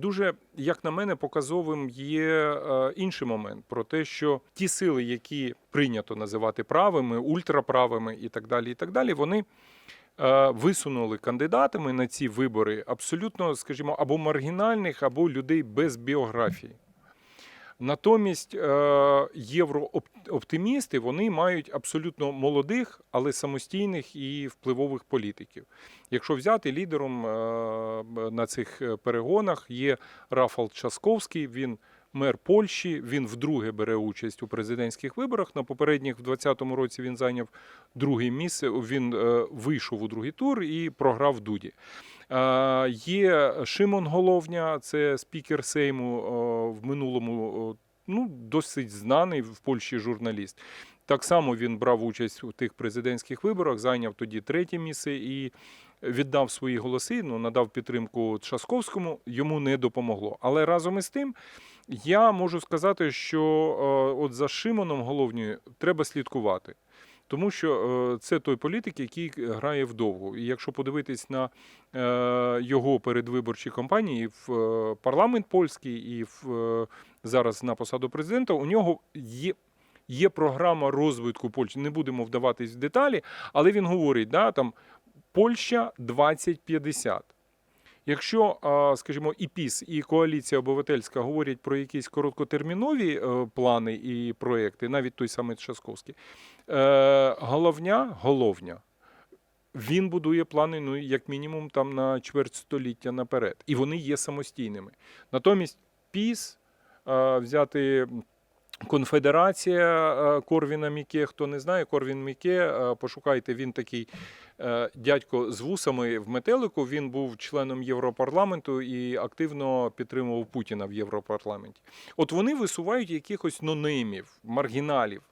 Дуже, як на мене, показовим є е, інший момент про те, що ті сили, які прийнято називати правими, ультраправими і так далі, і так далі, вони е, висунули кандидатами на ці вибори абсолютно, скажімо, або маргінальних, або людей без біографії. Натомість е, єврооптимісти вони мають абсолютно молодих, але самостійних і впливових політиків. Якщо взяти лідером е, на цих е, перегонах є Рафал Часковський, він мер Польщі, він вдруге бере участь у президентських виборах. На попередніх в 2020 році він зайняв друге місце. Він вийшов у другий тур і програв Дуді. Є Шимон Головня, це спікер Сейму в минулому, ну досить знаний в Польщі журналіст. Так само він брав участь у тих президентських виборах, зайняв тоді третє місце і віддав свої голоси, ну надав підтримку Часковському, йому не допомогло. Але разом із тим я можу сказати, що е, от за Шимоном Головньою треба слідкувати. Тому що е, це той політик, який грає вдовго. І якщо подивитись на е, його передвиборчі кампанії в парламент польський і в, зараз на посаду президента, у нього є. Є програма розвитку Польщі. Не будемо вдаватись в деталі, але він говорить, да, там Польща 2050. Якщо, скажімо, і ПІС, і коаліція обивательська говорять про якісь короткотермінові е, плани і проекти, навіть той самий Часковський, е, головня, головня, він будує плани, ну, як мінімум, там на чверть століття наперед. І вони є самостійними. Натомість ПІС взяти. Конфедерація е, Корвіна Міке. Хто не знає, Корвін Міке, е, пошукайте, він такий е, дядько з вусами в метелику. Він був членом Європарламенту і активно підтримував Путіна в Європарламенті. От вони висувають якихось нонеймів, маргіналів.